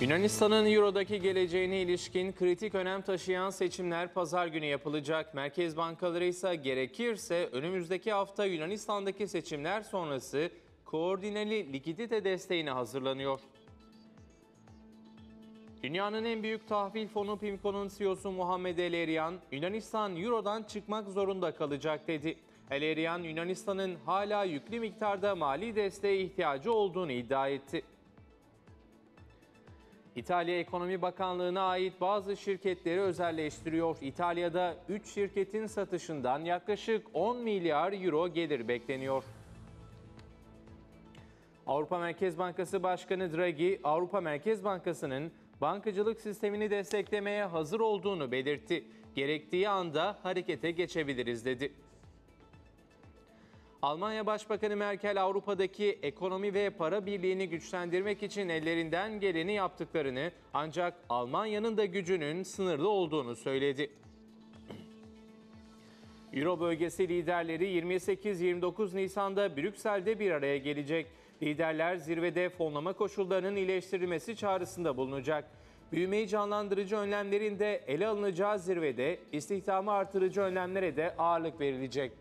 Yunanistan'ın Euro'daki geleceğine ilişkin kritik önem taşıyan seçimler pazar günü yapılacak. Merkez bankaları ise gerekirse önümüzdeki hafta Yunanistan'daki seçimler sonrası koordineli likidite desteğine hazırlanıyor. Dünyanın en büyük tahvil fonu PIMCO'nun CEO'su Muhammed El Erian, Yunanistan Euro'dan çıkmak zorunda kalacak dedi. El Erian, Yunanistan'ın hala yüklü miktarda mali desteğe ihtiyacı olduğunu iddia etti. İtalya Ekonomi Bakanlığı'na ait bazı şirketleri özelleştiriyor. İtalya'da 3 şirketin satışından yaklaşık 10 milyar euro gelir bekleniyor. Avrupa Merkez Bankası Başkanı Draghi, Avrupa Merkez Bankası'nın bankacılık sistemini desteklemeye hazır olduğunu belirtti. Gerektiği anda harekete geçebiliriz dedi. Almanya Başbakanı Merkel Avrupa'daki ekonomi ve para birliğini güçlendirmek için ellerinden geleni yaptıklarını ancak Almanya'nın da gücünün sınırlı olduğunu söyledi. Euro bölgesi liderleri 28-29 Nisan'da Brüksel'de bir araya gelecek. Liderler zirvede fonlama koşullarının iyileştirilmesi çağrısında bulunacak. Büyümeyi canlandırıcı önlemlerin de ele alınacağı zirvede istihdamı artırıcı önlemlere de ağırlık verilecek.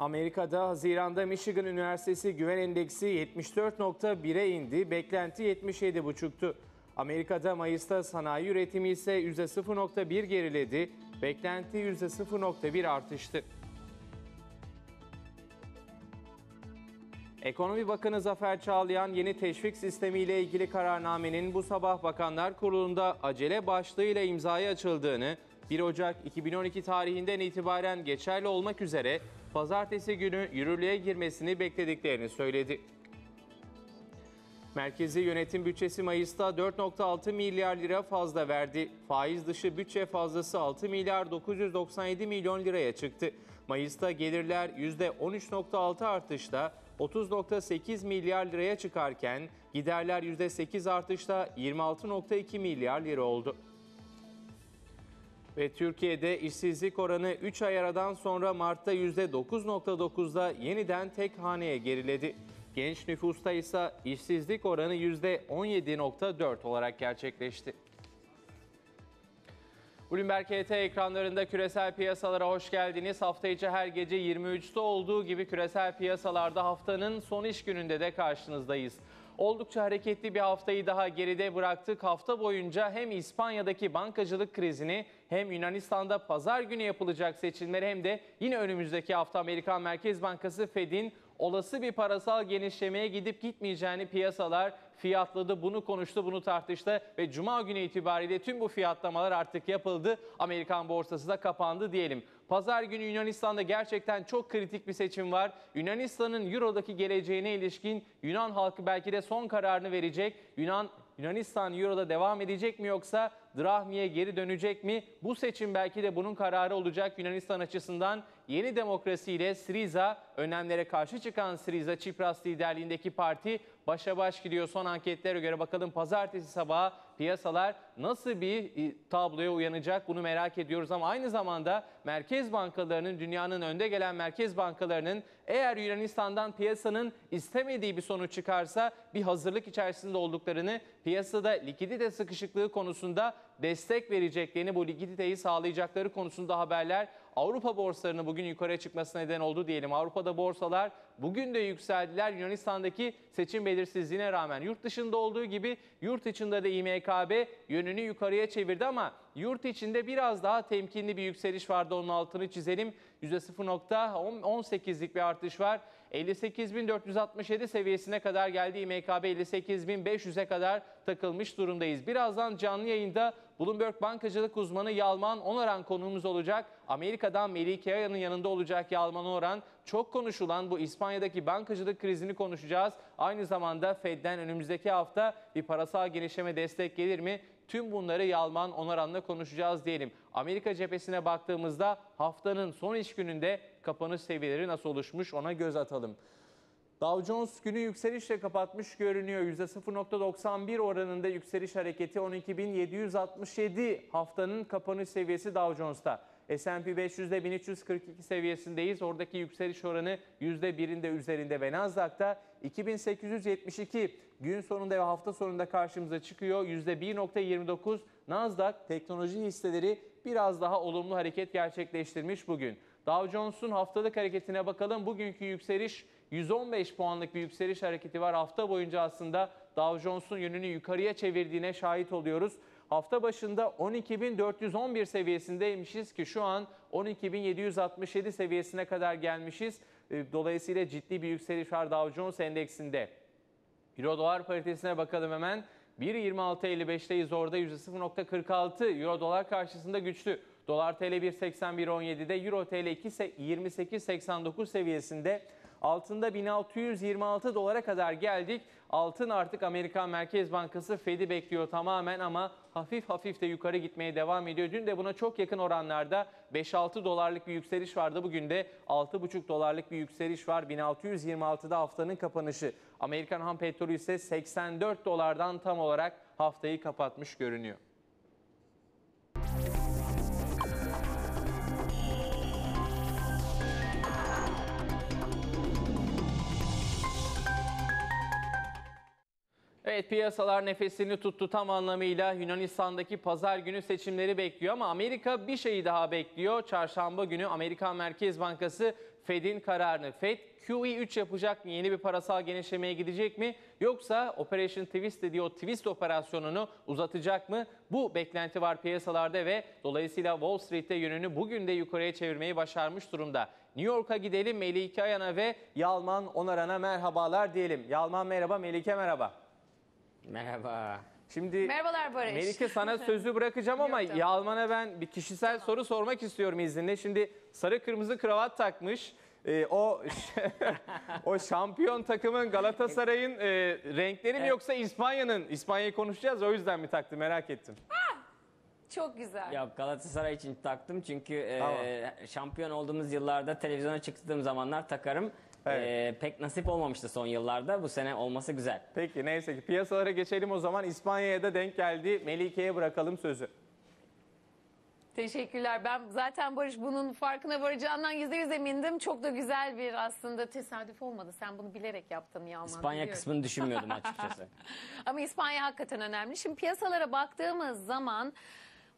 Amerika'da Haziran'da Michigan Üniversitesi Güven Endeksi 74.1'e indi, beklenti 77.5'tu. Amerika'da Mayıs'ta sanayi üretimi ise %0.1 geriledi, beklenti %0.1 artıştı. Ekonomi Bakanı Zafer Çağlayan yeni teşvik sistemi ile ilgili kararnamenin bu sabah Bakanlar Kurulu'nda acele başlığıyla imzaya açıldığını, 1 Ocak 2012 tarihinden itibaren geçerli olmak üzere pazartesi günü yürürlüğe girmesini beklediklerini söyledi. Merkezi yönetim bütçesi Mayıs'ta 4.6 milyar lira fazla verdi. Faiz dışı bütçe fazlası 6 milyar 997 milyon liraya çıktı. Mayıs'ta gelirler %13.6 artışla 30.8 milyar liraya çıkarken giderler %8 artışla 26.2 milyar lira oldu. Ve Türkiye'de işsizlik oranı 3 ay aradan sonra Mart'ta %9.9'da yeniden tek haneye geriledi. Genç nüfusta ise işsizlik oranı %17.4 olarak gerçekleşti. Bloomberg HT ekranlarında küresel piyasalara hoş geldiniz. Hafta içi her gece 23'te olduğu gibi küresel piyasalarda haftanın son iş gününde de karşınızdayız. Oldukça hareketli bir haftayı daha geride bıraktık. Hafta boyunca hem İspanya'daki bankacılık krizini hem Yunanistan'da pazar günü yapılacak seçimleri hem de yine önümüzdeki hafta Amerikan Merkez Bankası Fed'in olası bir parasal genişlemeye gidip gitmeyeceğini piyasalar fiyatladı. Bunu konuştu, bunu tartıştı ve cuma günü itibariyle tüm bu fiyatlamalar artık yapıldı. Amerikan borsası da kapandı diyelim. Pazar günü Yunanistan'da gerçekten çok kritik bir seçim var. Yunanistan'ın Euro'daki geleceğine ilişkin Yunan halkı belki de son kararını verecek. Yunan Yunanistan Euro'da devam edecek mi yoksa Drahmi'ye geri dönecek mi? Bu seçim belki de bunun kararı olacak Yunanistan açısından. Yeni demokrasiyle Syriza, önlemlere karşı çıkan Syriza Çipras liderliğindeki parti başa baş gidiyor. Son anketlere göre bakalım pazartesi sabahı piyasalar nasıl bir e, tabloya uyanacak bunu merak ediyoruz. Ama aynı zamanda merkez bankalarının, dünyanın önde gelen merkez bankalarının eğer Yunanistan'dan piyasanın istemediği bir sonuç çıkarsa bir hazırlık içerisinde olduklarını, piyasada likidite sıkışıklığı konusunda destek vereceklerini, bu likiditeyi sağlayacakları konusunda haberler Avrupa borsalarının bugün yukarıya çıkmasına neden oldu diyelim. Avrupa'da borsalar bugün de yükseldiler. Yunanistan'daki seçim belirsizliğine rağmen yurt dışında olduğu gibi yurt içinde de İMKB yönünü yukarıya çevirdi ama yurt içinde biraz daha temkinli bir yükseliş vardı. Onun altını çizelim. %0.18'lik bir artış var. 58.467 seviyesine kadar geldi. İMKB 58.500'e kadar takılmış durumdayız. Birazdan canlı yayında Bloomberg bankacılık uzmanı Yalman Onaran konuğumuz olacak. Amerika'dan Melike Aya'nın yanında olacak Yalman Onaran. Çok konuşulan bu İspanya'daki bankacılık krizini konuşacağız. Aynı zamanda Fed'den önümüzdeki hafta bir parasal genişleme destek gelir mi? Tüm bunları Yalman Onaran'la konuşacağız diyelim. Amerika cephesine baktığımızda haftanın son iş gününde kapanış seviyeleri nasıl oluşmuş ona göz atalım. Dow Jones günü yükselişle kapatmış görünüyor. %0.91 oranında yükseliş hareketi 12.767 haftanın kapanış seviyesi Dow Jones'ta. S&P 500'de 1342 seviyesindeyiz. Oradaki yükseliş oranı %1'in de üzerinde ve Nasdaq'ta 2872 gün sonunda ve hafta sonunda karşımıza çıkıyor. %1.29 Nasdaq teknoloji hisseleri biraz daha olumlu hareket gerçekleştirmiş bugün. Dow Jones'un haftalık hareketine bakalım. Bugünkü yükseliş 115 puanlık bir yükseliş hareketi var. Hafta boyunca aslında Dow Jones'un yönünü yukarıya çevirdiğine şahit oluyoruz. Hafta başında 12.411 seviyesindeymişiz ki şu an 12.767 seviyesine kadar gelmişiz. E, Dolayısıyla ciddi bir yükseliş var Dow Jones endeksinde. Euro dolar paritesine bakalım hemen. 1.26.55'teyiz orada %0.46 Euro dolar karşısında güçlü. Dolar TL 1.81.17'de Euro TL 2.28.89 seviyesinde. Altında 1626 dolara kadar geldik. Altın artık Amerikan Merkez Bankası Fed'i bekliyor tamamen ama hafif hafif de yukarı gitmeye devam ediyor. Dün de buna çok yakın oranlarda 5-6 dolarlık bir yükseliş vardı. Bugün de 6,5 dolarlık bir yükseliş var. 1626'da haftanın kapanışı. Amerikan ham petrolü ise 84 dolardan tam olarak haftayı kapatmış görünüyor. Evet piyasalar nefesini tuttu tam anlamıyla Yunanistan'daki pazar günü seçimleri bekliyor ama Amerika bir şeyi daha bekliyor. Çarşamba günü Amerikan Merkez Bankası Fed'in kararını. Fed QE3 yapacak mı? Yeni bir parasal genişlemeye gidecek mi? Yoksa Operation Twist dediği o twist operasyonunu uzatacak mı? Bu beklenti var piyasalarda ve dolayısıyla Wall Street'te yönünü bugün de yukarıya çevirmeyi başarmış durumda. New York'a gidelim Melike Ayan'a ve Yalman Onaran'a merhabalar diyelim. Yalman merhaba, Melike merhaba. Merhaba. Şimdi Merhabalar Barış. Melike sana sözü bırakacağım ama Yok. Yalman'a ben bir kişisel soru sormak istiyorum izninle. Şimdi sarı kırmızı kravat takmış. Ee, o o şampiyon takımın Galatasaray'ın e, renkleri mi yoksa İspanya'nın? İspanya'yı konuşacağız o yüzden mi taktı merak ettim. Çok güzel. Ya Galatasaray için taktım çünkü e, Tamam. şampiyon olduğumuz yıllarda televizyona çıktığım zamanlar takarım. Evet. E, pek nasip olmamıştı son yıllarda. Bu sene olması güzel. Peki neyse ki piyasalara geçelim o zaman. İspanya'ya da denk geldi. Melike'ye bırakalım sözü. Teşekkürler. Ben zaten Barış bunun farkına varacağından yüzde yüz emindim. Çok da güzel bir aslında tesadüf olmadı. Sen bunu bilerek yaptın Yalman. İspanya biliyorum. kısmını düşünmüyordum açıkçası. Ama İspanya hakikaten önemli. Şimdi piyasalara baktığımız zaman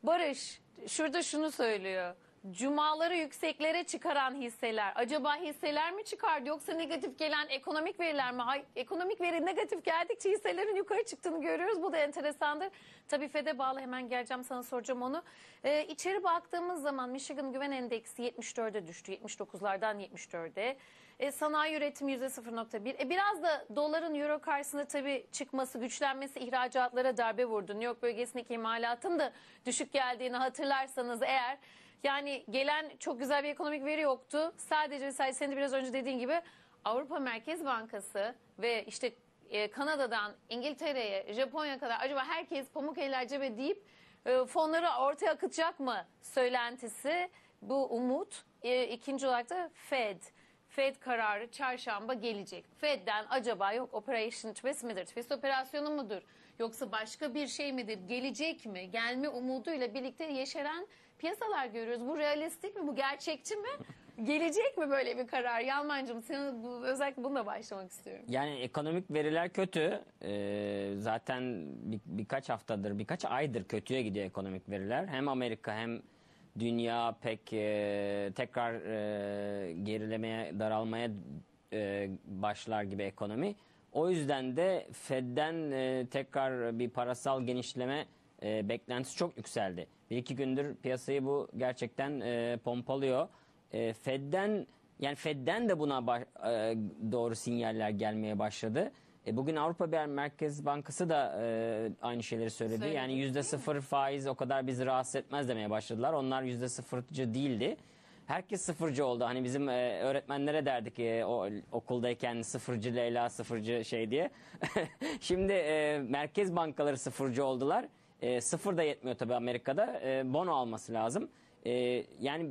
Barış şurada şunu söylüyor. Cumaları yükseklere çıkaran hisseler. Acaba hisseler mi çıkardı yoksa negatif gelen ekonomik veriler mi? Hay, ekonomik veri negatif geldikçe hisselerin yukarı çıktığını görüyoruz. Bu da enteresandır. Tabii FED'e bağlı hemen geleceğim sana soracağım onu. Ee, içeri baktığımız zaman Michigan Güven Endeksi 74'e düştü. 79'lardan 74'e. E, sanayi üretimi %0.1. E, biraz da doların euro karşısında tabii çıkması, güçlenmesi ihracatlara darbe vurdu. New York bölgesindeki imalatın da düşük geldiğini hatırlarsanız eğer yani gelen çok güzel bir ekonomik veri yoktu. Sadece mesela senin de biraz önce dediğin gibi Avrupa Merkez Bankası ve işte e, Kanada'dan İngiltere'ye, Japonya kadar acaba herkes pamuk eller cebe deyip e, fonları ortaya akıtacak mı söylentisi bu umut. E, ikinci olarak da Fed. Fed kararı çarşamba gelecek. Fed'den acaba yok Operation Twist midir? Twist operasyonu mudur? Yoksa başka bir şey midir? Gelecek mi? Gelme umuduyla birlikte yeşeren piyasalar görüyoruz. Bu realistik mi? Bu gerçekçi mi? Gelecek mi böyle bir karar? Yalmancığım senin bu, özellikle bununla başlamak istiyorum. Yani ekonomik veriler kötü. E, zaten bir- birkaç haftadır, birkaç aydır kötüye gidiyor ekonomik veriler. Hem Amerika hem dünya pek e, tekrar e, gerilemeye, daralmaya e, başlar gibi ekonomi. O yüzden de Fed'den e, tekrar bir parasal genişleme e, beklentisi çok yükseldi. Bir iki gündür piyasayı bu gerçekten e, pompalıyor. E, Fed'den yani Fed'den de buna baş- e, doğru sinyaller gelmeye başladı. E, bugün Avrupa Merkez Bankası da e, aynı şeyleri söyledi. Söyledi, yani yüzde sıfır faiz o kadar bizi rahatsız etmez demeye başladılar. Onlar yüzde sıfırcı değildi. Herkes sıfırcı oldu. Hani bizim e, öğretmenlere derdik e, o okuldayken sıfırcı Leyla sıfırcı şey diye. Şimdi e, merkez bankaları sıfırcı oldular. E, sıfır da yetmiyor tabii Amerika'da. E, bono alması lazım. E, yani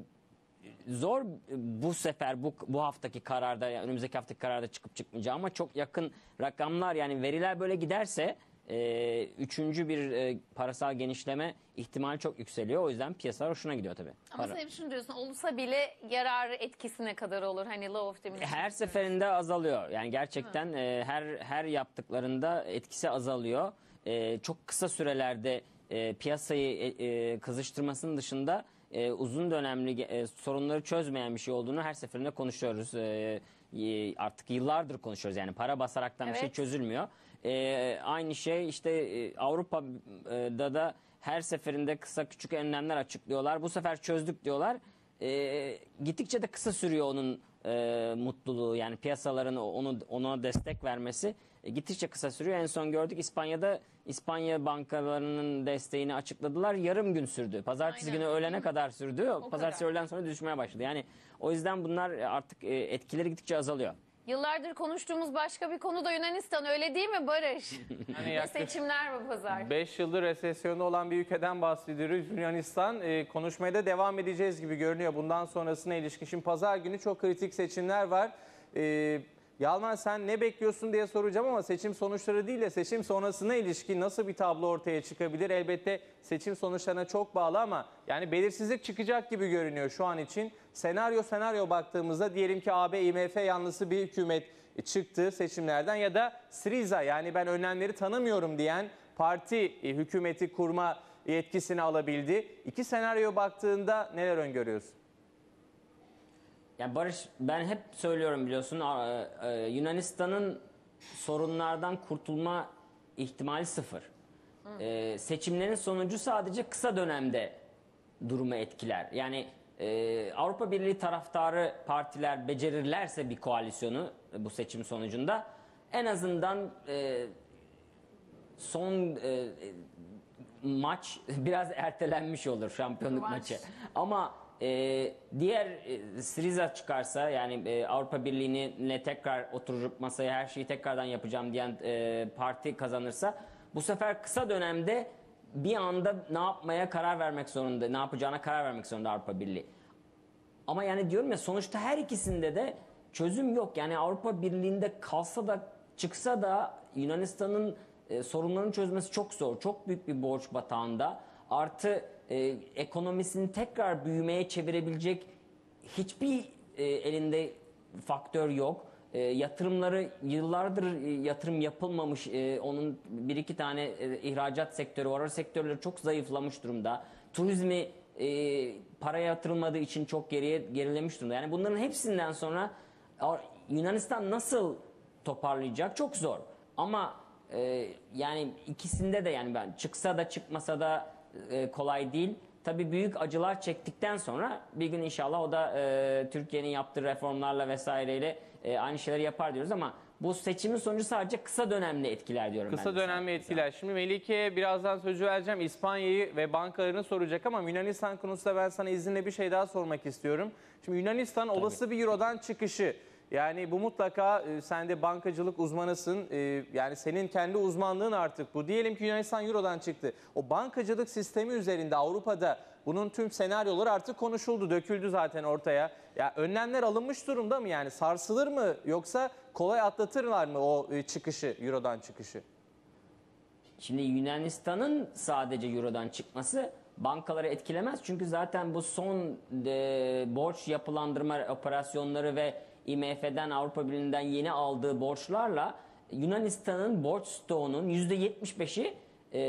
zor bu sefer bu bu haftaki kararda yani önümüzdeki haftaki kararda çıkıp çıkmayacağı ama çok yakın rakamlar yani veriler böyle giderse e, üçüncü bir e, parasal genişleme ihtimali çok yükseliyor. O yüzden piyasalar hoşuna gidiyor tabii. Ama Para. sen hep şunu diyorsun olursa bile yararı etkisine kadar olur. Hani law of diminishing Her seferinde azalıyor. Yani gerçekten e, her her yaptıklarında etkisi azalıyor. E, çok kısa sürelerde e, piyasayı e, e, kızıştırmasının dışında e, uzun dönemli e, sorunları çözmeyen bir şey olduğunu her seferinde konuşuyoruz. E, e, artık yıllardır konuşuyoruz. Yani para basaraktan bir şey Evet. çözülmüyor. E, aynı şey işte e, Avrupa'da da her seferinde kısa küçük önlemler açıklıyorlar. Bu sefer çözdük diyorlar. E, gittikçe de kısa sürüyor onun e, mutluluğu yani piyasaların onu ona destek vermesi e, gittikçe kısa sürüyor. En son gördük İspanya'da İspanya bankalarının desteğini açıkladılar. Yarım gün sürdü. Pazartesi Aynen. günü öğlene kadar sürdü. Pazartesi kadar. öğleden sonra düşmeye başladı. Yani o yüzden bunlar artık e, etkileri gittikçe azalıyor. Yıllardır konuştuğumuz başka bir konu da Yunanistan öyle değil mi Barış? Yani yaklaşık seçimler bu pazar. 5 yıldır resesyonda olan bir ülkeden bahsediyoruz. Yunanistan e, konuşmaya da devam edeceğiz gibi görünüyor. Bundan sonrasına ilişkin. Şimdi pazar günü çok kritik seçimler var. E, Yalman sen ne bekliyorsun diye soracağım ama seçim sonuçları değil de seçim sonrasına ilişkin nasıl bir tablo ortaya çıkabilir? Elbette seçim sonuçlarına çok bağlı ama yani belirsizlik çıkacak gibi görünüyor şu an için. Senaryo senaryo baktığımızda diyelim ki AB IMF yanlısı bir hükümet çıktı seçimlerden ya da Syriza yani ben önlemleri tanımıyorum diyen parti e, hükümeti kurma yetkisini alabildi. İki senaryo baktığında neler öngörüyorsun? Yani Barış ben hep söylüyorum biliyorsun a- e, Yunanistan'ın sorunlardan kurtulma ihtimali sıfır. E, seçimlerin sonucu sadece kısa dönemde durumu etkiler. Yani e, Avrupa Birliği taraftarı partiler becerirlerse bir koalisyonu e, bu seçim sonucunda en azından e, son e, maç biraz ertelenmiş olur şampiyonluk Rövanş. maçı. Ama e, diğer e, Syriza çıkarsa yani e, Avrupa Birliği'ne tekrar oturup masaya her şeyi tekrardan yapacağım diyen e, parti kazanırsa bu sefer kısa dönemde bir anda ne yapmaya karar vermek zorunda, ne yapacağına karar vermek zorunda Avrupa Birliği. Ama yani diyorum ya sonuçta her ikisinde de çözüm yok. Yani Avrupa Birliği'nde kalsa da çıksa da Yunanistan'ın e, sorunlarını çözmesi çok zor. Çok büyük bir borç batağında. Artı e, ekonomisini tekrar büyümeye çevirebilecek hiçbir e, elinde faktör yok. E, yatırımları yıllardır e, yatırım yapılmamış. E, onun bir iki tane e, ihracat sektörü var. O sektörleri çok zayıflamış durumda. Turizmi e, para yatırılmadığı için çok geriye gerilemiş durumda. Yani bunların hepsinden sonra Yunanistan nasıl toparlayacak çok zor. Ama e, yani ikisinde de yani ben çıksa da çıkmasa da e, kolay değil. Tabii büyük acılar çektikten sonra bir gün inşallah o da e, Türkiye'nin yaptığı reformlarla vesaireyle e, aynı şeyleri yapar diyoruz ama bu seçimin sonucu sadece kısa dönemli etkiler diyorum Kısa ben. de dönemli etkiler. Şimdi Melike'ye birazdan sözü vereceğim. İspanya'yı ve bankalarını soracak ama Yunanistan konusunda ben sana izinle bir şey daha sormak istiyorum. Şimdi Yunanistan olası bir Euro'dan çıkışı. Yani bu mutlaka e, sen de bankacılık uzmanısın. E, yani senin kendi uzmanlığın artık bu. Diyelim ki Yunanistan Euro'dan çıktı. O bankacılık sistemi üzerinde Avrupa'da bunun tüm senaryoları artık konuşuldu, döküldü zaten ortaya. Ya önlemler alınmış durumda mı yani? Sarsılır mı yoksa kolay atlatırlar mı o e, çıkışı, Euro'dan çıkışı? Şimdi Yunanistan'ın sadece Euro'dan çıkması bankaları etkilemez. Çünkü zaten bu son e, borç yapılandırma operasyonları ve IMF'den Avrupa Birliği'nden yeni aldığı borçlarla Yunanistan'ın borç stoğunun %75'i e,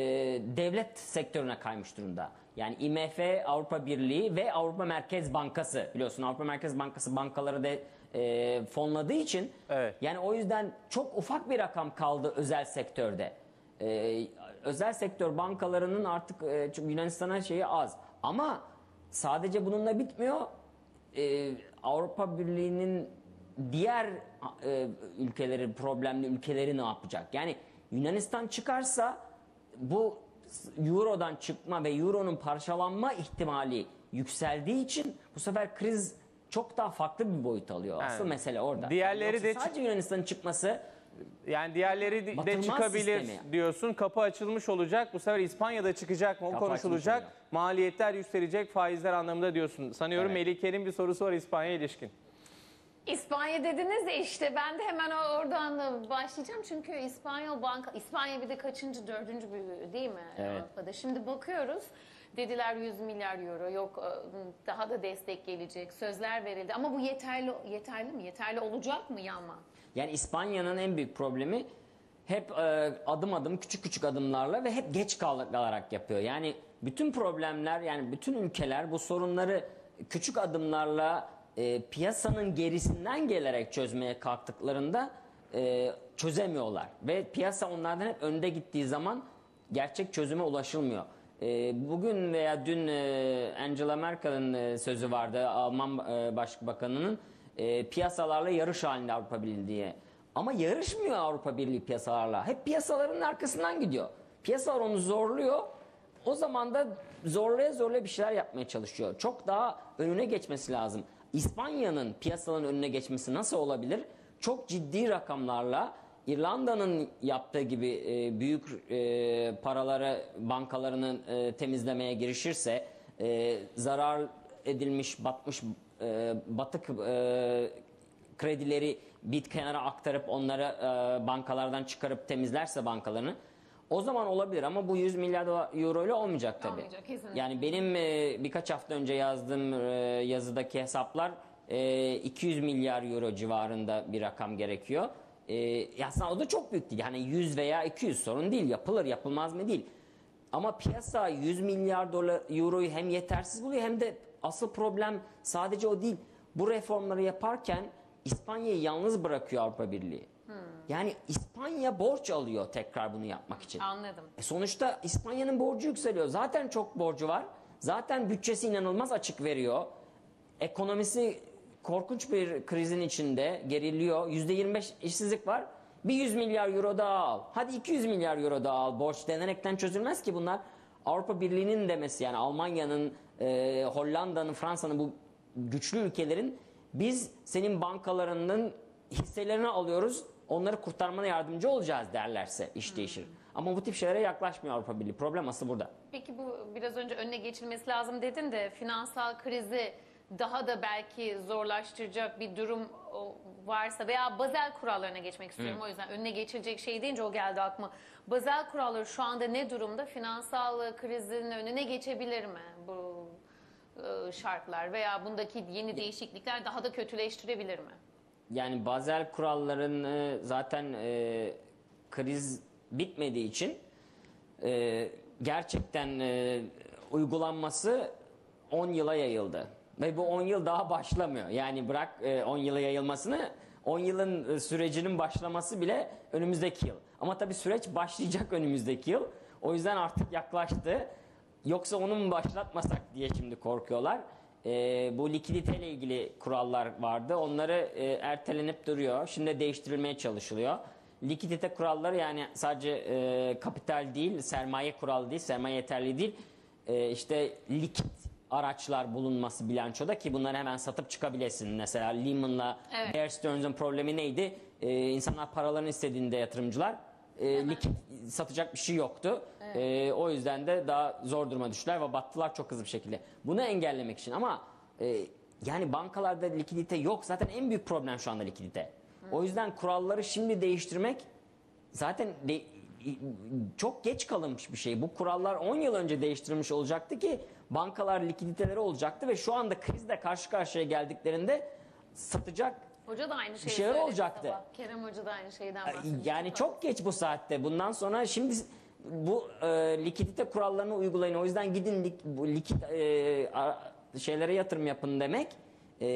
devlet sektörüne kaymış durumda. Yani IMF, Avrupa Birliği ve Avrupa Merkez Bankası biliyorsun Avrupa Merkez Bankası bankaları da e, fonladığı için Evet. yani o yüzden çok ufak bir rakam kaldı özel sektörde. Ee, özel sektör bankalarının artık e, çünkü Yunanistan'a şeyi az. Ama sadece bununla bitmiyor. Ee, Avrupa Birliği'nin diğer e, ülkeleri, problemli ülkeleri ne yapacak? Yani Yunanistan çıkarsa bu Euro'dan çıkma ve Euro'nun parçalanma ihtimali yükseldiği için bu sefer kriz çok daha farklı bir boyut alıyor. Asıl Yani mesele orada. diğerleri Yoksa de sadece Yunanistan'ın çıkması Yani diğerleri de- çıkabilir sistemi. diyorsun. Kapı açılmış olacak. Bu sefer İspanya'da çıkacak mı? O Kapı konuşulacak. Maliyetler yükselecek, faizler anlamında diyorsun. Sanıyorum Evet. Melike'nin bir sorusu var İspanya ilişkin. İspanya dediniz ya işte ben de hemen oradan da başlayacağım çünkü İspanyol banka İspanya bir de kaçıncı dördüncü büyüğü değil mi Evet. Avrupa'da. Şimdi bakıyoruz dediler 100 milyar euro yok e, daha da destek gelecek sözler verildi ama bu yeterli yeterli mi yeterli olacak mı Yaman? Yani İspanya'nın en büyük problemi hep e, adım adım küçük küçük adımlarla ve hep geç kalarak yapıyor. Yani bütün problemler yani bütün ülkeler bu sorunları küçük adımlarla e, piyasanın gerisinden gelerek çözmeye kalktıklarında e, çözemiyorlar. Ve piyasa onlardan hep önde gittiği zaman gerçek çözüme ulaşılmıyor. E, bugün veya dün e, Angela Merkel'in e, sözü vardı Alman e, Başbakanı'nın e, piyasalarla yarış halinde Avrupa Birliği diye. Ama yarışmıyor Avrupa Birliği piyasalarla. Hep piyasaların arkasından gidiyor. Piyasalar onu zorluyor. O zaman da zorlaya zorlaya bir şeyler yapmaya çalışıyor. Çok daha önüne geçmesi lazım. İspanya'nın piyasaların önüne geçmesi nasıl olabilir? Çok ciddi rakamlarla İrlanda'nın yaptığı gibi e, büyük e, paraları bankalarının e, temizlemeye girişirse e, zarar edilmiş, batmış, e, batık e, kredileri bir kenara aktarıp onları e, bankalardan çıkarıp temizlerse bankalarını o zaman olabilir ama bu 100 milyar euro ile olmayacak tabii. Olmayacak, kesinlikle. Yani benim e, birkaç hafta önce yazdığım e, yazıdaki hesaplar e, 200 milyar euro civarında bir rakam gerekiyor. E, aslında o da çok büyük değil. Yani 100 veya 200 sorun değil. Yapılır yapılmaz mı değil. Ama piyasa 100 milyar dolar euroyu hem yetersiz buluyor hem de asıl problem sadece o değil. Bu reformları yaparken İspanya'yı yalnız bırakıyor Avrupa Birliği. Yani İspanya borç alıyor tekrar bunu yapmak için. Anladım. E sonuçta İspanya'nın borcu yükseliyor. Zaten çok borcu var. Zaten bütçesi inanılmaz açık veriyor. Ekonomisi korkunç bir krizin içinde geriliyor. %25 işsizlik var. Bir 100 milyar euro daha al. Hadi 200 milyar euro daha al. Borç denerekten çözülmez ki bunlar. Avrupa Birliği'nin demesi yani Almanya'nın, e, Hollanda'nın, Fransa'nın bu güçlü ülkelerin biz senin bankalarının hisselerini alıyoruz. Onları kurtarmana yardımcı olacağız derlerse iş değişir. Ama bu tip şeylere yaklaşmıyor Avrupa Birliği. Problem asıl burada. Peki bu biraz önce önüne geçilmesi lazım dedin de finansal krizi daha da belki zorlaştıracak bir durum varsa veya Bazel kurallarına geçmek istiyorum. O yüzden önüne geçilecek şey deyince o geldi aklıma. Bazel kuralları şu anda ne durumda? Finansal krizin önüne geçebilir mi bu e, şartlar veya bundaki yeni değişiklikler daha da kötüleştirebilir mi? Yani Bazel kuralların zaten e, kriz bitmediği için e, gerçekten e, uygulanması 10 yıla yayıldı. Ve bu 10 yıl daha başlamıyor. Yani bırak e, 10 yıla yayılmasını 10 yılın e, sürecinin başlaması bile önümüzdeki yıl. Ama tabii süreç başlayacak önümüzdeki yıl. O yüzden artık yaklaştı. Yoksa onu mu başlatmasak diye şimdi korkuyorlar. Ee, bu likiditeyle ilgili kurallar vardı. Onları e, ertelenip duruyor. Şimdi değiştirilmeye çalışılıyor. Likidite kuralları yani sadece e, kapital değil, sermaye kuralı değil, sermaye yeterli değil. E, işte likit araçlar bulunması bilançoda ki bunları hemen satıp çıkabilesin. Mesela Lehman'la Evet. Bear Stearns'ın problemi neydi? E, insanlar paralarını istediğinde yatırımcılar e, likit satacak bir şey yoktu. E, o yüzden de daha zor duruma düştüler ve battılar çok hızlı bir şekilde. Bunu engellemek için ama e, yani bankalarda likidite yok. Zaten en büyük problem şu anda likidite. O yüzden kuralları şimdi değiştirmek zaten de- çok geç kalınmış bir şey. Bu kurallar 10 yıl önce değiştirilmiş olacaktı ki bankalar likiditeleri olacaktı ve şu anda krizle karşı karşıya geldiklerinde satacak Hoca da aynı şeyi şeyler söyledi olacaktı. sabah. Kerem Hoca da aynı şeyden bahsetmişti. Yani çok geç bu saatte. Bundan sonra şimdi bu e, likidite kurallarını uygulayın. O yüzden gidin lik, bu likit e, a- şeylere yatırım yapın demek. E,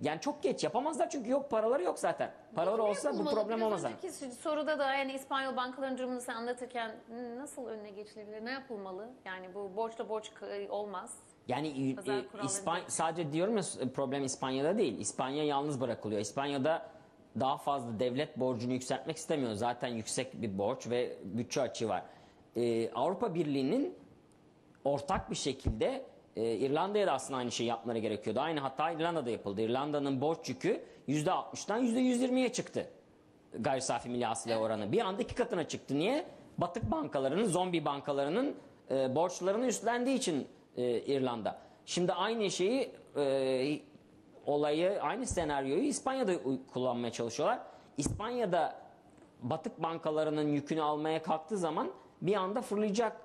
yani çok geç yapamazlar çünkü yok paraları yok zaten. Paraları olsa bu yapılmalı? problem Biraz olmaz. önceki soruda da yani İspanyol bankaların durumunu sen anlatırken nasıl önüne geçilebilir? Ne yapılmalı? Yani bu borçla borç k- olmaz. Yani Pazar e, kuralları İspan- değil. sadece diyorum ya problem İspanya'da değil. İspanya yalnız bırakılıyor. İspanya'da daha fazla devlet borcunu yükseltmek istemiyor. Zaten yüksek bir borç ve bütçe açığı var. E, Avrupa Birliği'nin ortak bir şekilde e, İrlanda'ya da aslında aynı şeyi yapmaları gerekiyordu. Aynı hata İrlanda'da yapıldı. İrlanda'nın borç yükü %60'dan %120'ye çıktı. Gayri safi milli hasıla oranı. Bir anda iki katına çıktı. Niye? Batık bankalarının, zombi bankalarının e, borçlarını üstlendiği için e, İrlanda. Şimdi aynı şeyi e, olayı, aynı senaryoyu İspanya'da kullanmaya çalışıyorlar. İspanya'da batık bankalarının yükünü almaya kalktığı zaman bir anda fırlayacak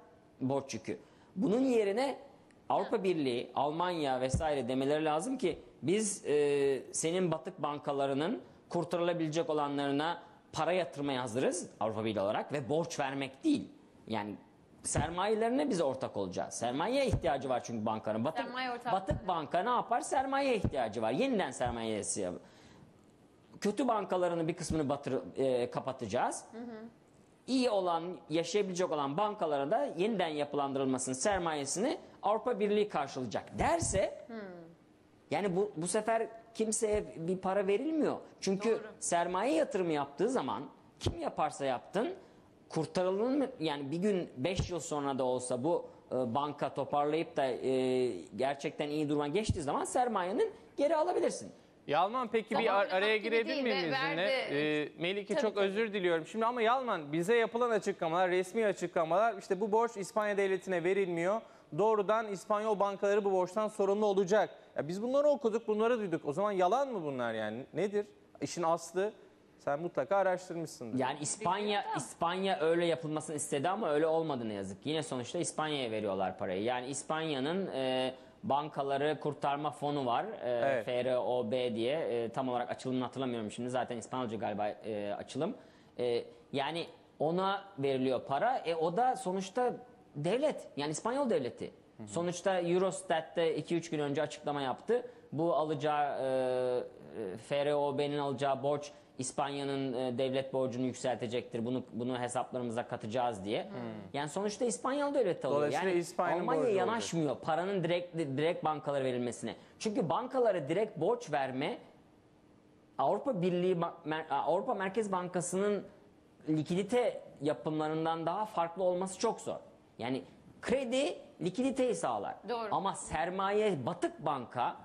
borç yükü. Bunun yerine Avrupa Birliği, Almanya vesaire demeleri lazım ki biz e, senin batık bankalarının kurtarılabilecek olanlarına para yatırmaya hazırız Avrupa Birliği olarak ve borç vermek değil. Yani sermayelerine biz ortak olacağız. Sermayeye ihtiyacı var çünkü bankanın. Batık, Sermaye batık banka ne yapar? Sermayeye ihtiyacı var. Yeniden sermayesi yap- kötü bankalarını bir kısmını batır, e, kapatacağız. İyi olan, yaşayabilecek olan bankalara da yeniden yapılandırılmasının sermayesini Avrupa Birliği karşılayacak derse yani bu, bu sefer kimseye bir para verilmiyor. Çünkü Doğru. sermaye yatırımı yaptığı zaman kim yaparsa yaptın kurtarılır mı? Yani bir gün 5 yıl sonra da olsa bu e, banka toparlayıp da e, gerçekten iyi duruma geçtiği zaman sermayenin geri alabilirsin. Yalman peki bir Tamam, ar- araya girebilir değil miyim ve izninle? Ee, Melike Tabii, çok tabii. özür diliyorum. Şimdi ama Yalman bize yapılan açıklamalar, resmi açıklamalar işte bu borç İspanya devletine verilmiyor. Doğrudan İspanyol bankaları bu borçtan sorumlu olacak. Ya biz bunları okuduk, bunları duyduk. O zaman yalan mı bunlar yani? Nedir? İşin aslı sen mutlaka araştırmışsındır. Yani İspanya İspanya öyle yapılmasını istedi ama öyle olmadı ne yazık. Yine sonuçta İspanya'ya veriyorlar parayı. Yani İspanya'nın e, bankaları kurtarma fonu var. E, Evet. FROB diye e, tam olarak açılımını hatırlamıyorum şimdi. Zaten İspanyolca galiba e, açılım. E, yani ona veriliyor para. E, o da sonuçta devlet. Yani İspanyol devleti. Sonuçta Eurostat'te 2-3 gün önce açıklama yaptı. Bu alacağı e, e, FROB'nin alacağı borç İspanya'nın e, devlet borcunu yükseltecektir. Bunu bunu hesaplarımıza katacağız diye. Yani sonuçta İspanyol devleti alıyor. Dolayısıyla Yani İspanya'nın Almanya yanaşmıyor paranın direkt direkt bankalara verilmesine. Çünkü bankalara direkt borç verme Avrupa Birliği Avrupa Merkez Bankası'nın likidite yapımlarından daha farklı olması çok zor. Yani kredi likiditeyi sağlar. Doğru. Ama sermaye batık banka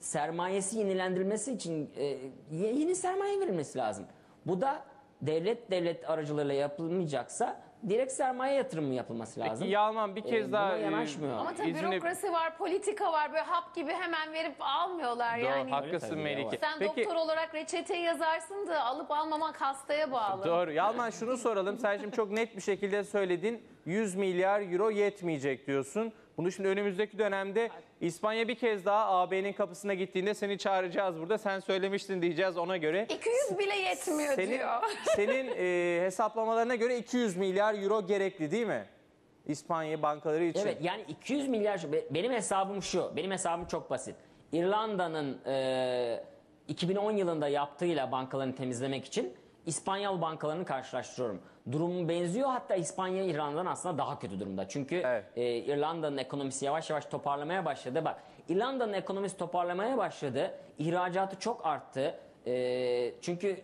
sermayesi yenilendirilmesi için e, ye- yeni sermaye verilmesi lazım. Bu da devlet devlet aracılığıyla yapılmayacaksa direkt sermaye yatırımı yapılması lazım. Peki Yalman bir kez Ee, daha... e, yanaşmıyor. Ama tabii izinle- bürokrasi var, politika var. Böyle hap gibi hemen verip almıyorlar Doğru, yani. haklısın Melike. Sen Peki, doktor olarak reçete yazarsın da alıp almamak hastaya bağlı. Doğru. Yalman şunu soralım. Sen şimdi çok net bir şekilde söyledin. 100 milyar euro yetmeyecek diyorsun. Bunu şimdi önümüzdeki dönemde İspanya bir kez daha AB'nin kapısına gittiğinde seni çağıracağız burada. Sen söylemiştin diyeceğiz ona göre. 200 bile yetmiyor Senin, diyor. senin e, hesaplamalarına göre 200 milyar euro gerekli değil mi? İspanya bankaları için. Evet yani 200 milyar be- benim hesabım şu. Benim hesabım çok basit. İrlanda'nın e, 2010 yılında yaptığıyla bankalarını temizlemek için İspanyol bankalarını karşılaştırıyorum. Durumu benziyor hatta İspanya İrlanda'dan aslında daha kötü durumda. Çünkü Evet. e, İrlanda'nın ekonomisi yavaş yavaş toparlamaya başladı. Bak İrlanda'nın ekonomisi toparlamaya başladı. İhracatı çok arttı. E, çünkü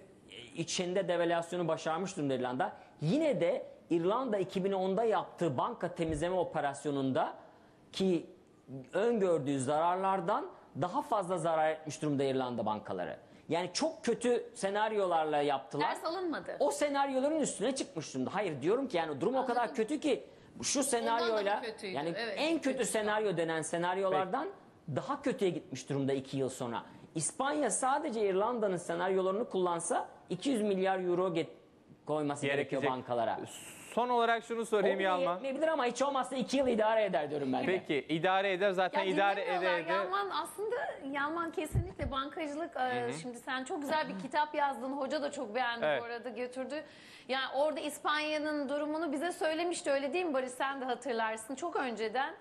içinde devalüasyonu başarmış durumda İrlanda. Yine de İrlanda 2010'da yaptığı banka temizleme operasyonunda ki öngördüğü zararlardan daha fazla zarar etmiş durumda İrlanda bankaları. Yani çok kötü senaryolarla yaptılar. Ders alınmadı. O senaryoların üstüne çıkmış durumda. Hayır diyorum ki yani durum o kadar Anladım. kötü ki şu senaryoyla kötüydü, yani evet. en kötü Kötü. senaryo denen senaryolardan daha kötüye gitmiş durumda iki yıl sonra. İspanya sadece İrlanda'nın senaryolarını kullansa 200 milyar euro get koyması gerekiyor bankalara. Son olarak şunu sorayım Yalman. yetmeyebilir ama hiç olmazsa iki yıl idare eder diyorum ben. de. Peki idare eder zaten Ya idare dinlemiyorlar. eder. Yalman aslında Yalman kesinlikle bankacılık. e, Şimdi sen çok güzel bir kitap yazdın. Hoca da çok beğendi Evet. bu arada götürdü. Yani orada İspanya'nın durumunu bize söylemişti öyle değil mi Barış? Sen de hatırlarsın çok önceden.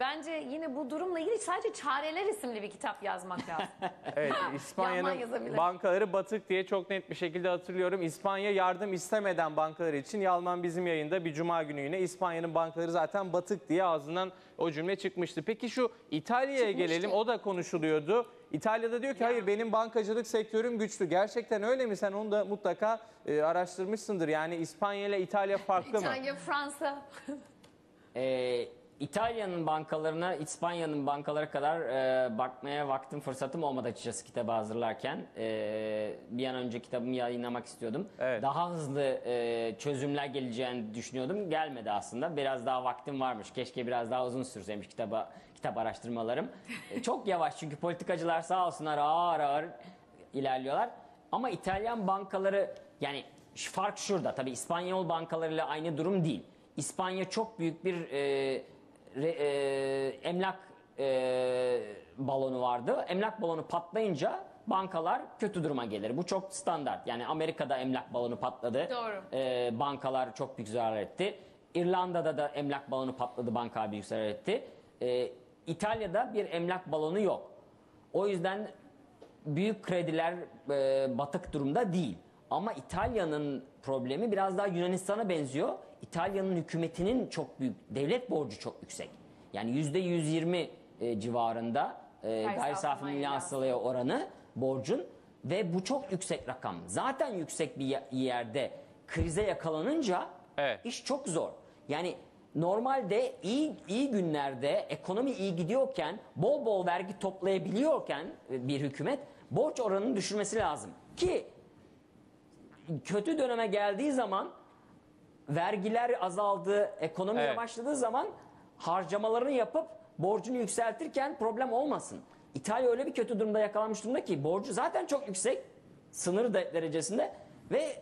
Bence yine bu durumla ilgili sadece Çareler isimli bir kitap yazmak lazım. Evet İspanya'nın yazabilir. bankaları batık diye çok net bir şekilde hatırlıyorum. İspanya yardım istemeden bankalar için Yalman bizim yayında bir cuma günü yine İspanya'nın bankaları zaten batık diye ağzından o cümle çıkmıştı. Peki şu İtalya'ya Çıkmıştı. gelelim o da konuşuluyordu. İtalya'da diyor ki hayır benim bankacılık sektörüm güçlü. Gerçekten öyle mi? Sen onu da mutlaka e, araştırmışsındır. Yani İspanya ile İtalya farklı mı? İtalya, Fransa. Ee, İtalya'nın bankalarına, İspanya'nın bankalara kadar e, bakmaya vaktim, fırsatım olmadı açıkçası kitabı hazırlarken. E, bir an önce kitabımı yayınlamak istiyordum. Evet. Daha hızlı e, çözümler geleceğini düşünüyordum. Gelmedi aslında. Biraz daha vaktim varmış. Keşke biraz daha uzun sürseymiş kitaba, kitap araştırmalarım. E, çok yavaş çünkü politikacılar sağ olsunlar ağır ağır ilerliyorlar. Ama İtalyan bankaları yani fark şurada. Tabii İspanyol bankalarıyla aynı durum değil. İspanya çok büyük bir e, re- e, emlak e, balonu vardı. Emlak balonu patlayınca bankalar kötü duruma gelir. Bu çok standart. Yani Amerika'da emlak balonu patladı. Doğru. E, bankalar çok büyük zarar etti. İrlanda'da da emlak balonu patladı. Banka büyük zarar etti. E, İtalya'da bir emlak balonu yok. O yüzden büyük krediler e, batık durumda değil. Ama İtalya'nın problemi biraz daha Yunanistan'a benziyor. İtalya'nın hükümetinin çok büyük, devlet borcu çok yüksek. Yani yüzde 120 e, civarında e, gayri safi milli hasılaya oranı borcun ve bu çok yüksek rakam. Zaten yüksek bir ye- yerde krize yakalanınca Evet. iş çok zor. Yani normalde iyi iyi günlerde ekonomi iyi gidiyorken bol bol vergi toplayabiliyorken e, bir hükümet borç oranını düşürmesi lazım. Ki kötü döneme geldiği zaman vergiler azaldı, ekonomi Evet. yavaşladığı zaman harcamalarını yapıp borcunu yükseltirken problem olmasın. İtalya öyle bir kötü durumda yakalanmış durumda ki borcu zaten çok yüksek, sınır de- derecesinde ve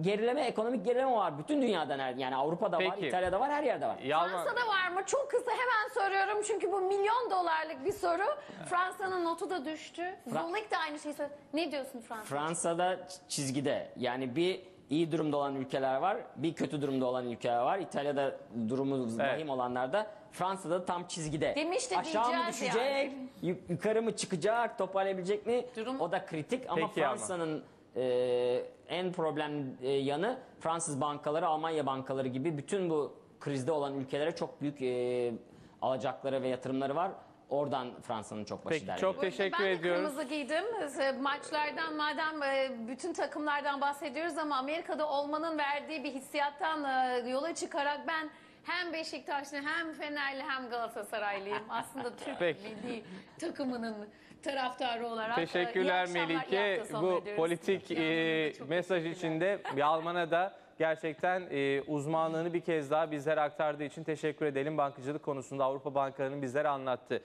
gerileme, ekonomik gerileme var bütün dünyada nerede? Yani Avrupa'da var, Peki. İtalya'da var, her yerde var. Yalman, Fransa'da var mı? Çok kısa hemen soruyorum çünkü bu milyon dolarlık bir soru. Fransa'nın notu da düştü. Zulik de aynı şeyi söyledi. Ne diyorsun Fransa? Fransa'da ç- çizgide. Yani bir iyi durumda olan ülkeler var, bir kötü durumda olan ülkeler var. İtalya'da durumu vahim olanlarda Fransa'da tam çizgide. Demiş de Aşağı mı düşecek, yani. yu- yukarı mı çıkacak, toparlayabilecek mi? Durum- O da kritik ama. Fransa'nın e, en problem e, yanı Fransız bankaları, Almanya bankaları gibi bütün bu krizde olan ülkelere çok büyük e, alacakları ve yatırımları var. Oradan Fransa'nın çok başı Peki, derdi. çok teşekkür ben de ediyoruz. kırmızı giydim. Ee, Maçlardan madem e, bütün takımlardan bahsediyoruz ama Amerika'da olmanın verdiği bir hissiyattan e, yola çıkarak ben hem Beşiktaşlı hem Fenerli hem Galatasaraylıyım. Aslında Türk Peki. milli takımının taraftarı olarak. e, iyi Teşekkürler akşamlar, iyi Melike. hafta sonu Bu diliyoruz. politik Yalnız e, da çok mesaj teşekkürler. içinde Yalman'a da gerçekten e, uzmanlığını bir kez daha bizlere aktardığı için teşekkür edelim. Bankacılık konusunda Avrupa bankalarının bizlere anlattı.